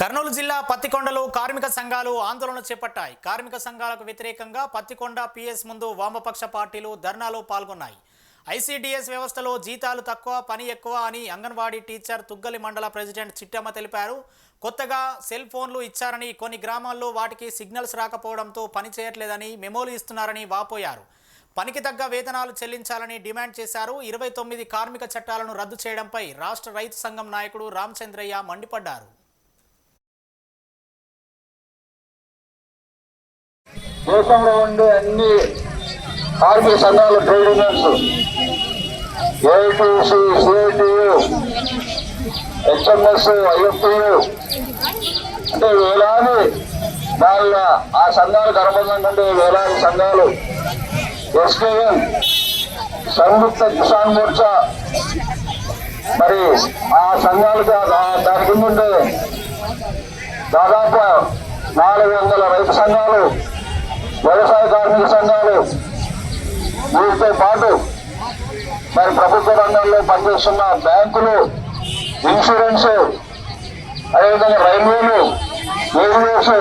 కర్నూలు జిల్లా పత్తికొండలో కార్మిక సంఘాలు ఆందోళన చేపట్టాయి. కార్మిక సంఘాలకు వ్యతిరేకంగా పత్తికొండ పిఎస్ ముందు వామపక్ష పార్టీలు ధర్నాలో పాల్గొన్నాయి. ఐసీడీఎస్ వ్యవస్థలో జీతాలు తక్కువ పని ఎక్కువ అని అంగన్వాడీ టీచర్ తుగ్గలి మండల ప్రెసిడెంట్ చిట్టమ్మ తెలిపారు. కొత్తగా సెల్ ఫోన్లు ఇచ్చారని కొన్ని గ్రామాల్లో వాటికి సిగ్నల్స్ రాకపోవడంతో పని చేయట్లేదని మెమోలు ఇస్తున్నారని వాపోయారు. పనికి తగ్గ వేతనాలు చెల్లించాలని డిమాండ్ చేశారు. ఇరవై తొమ్మిది కార్మిక చట్టాలను రద్దు చేయడంపై రాష్ట్ర రైతు సంఘం నాయకుడు రామచంద్రయ్య మండిపడ్డారు. దేశంలో ఉండే అన్ని కార్మిక సంఘాల trade unions AITC CITU HMS IFTU అంటే వేలాది వాళ్ళ ఆ సంఘాలకు అనుబంధంగా వేలాది సంఘాలు ఎస్కేఎం సంయుక్త కిసాన్ మోర్చా మరి ఆ సంఘాలకు దాని కింద దాదాపు నాలుగు వందల రైతు సంఘాలు వ్యవసాయ కార్మిక సంఘాలు వీటితో పాటు మరి ప్రభుత్వ రంగంలో పనిచేస్తున్న బ్యాంకులు ఇన్సూరెన్స్ అదేవిధంగా రైల్వేలు రైల్వేస్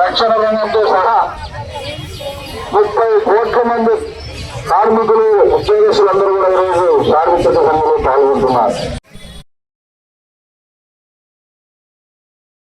రక్షణ రంగంతో సహా ముప్పై కోట్ల మంది కార్మికులు ఉద్యోగస్తులందరూ కూడా ఈరోజు కార్మిక సంఘంలో పాల్గొంటున్నారు.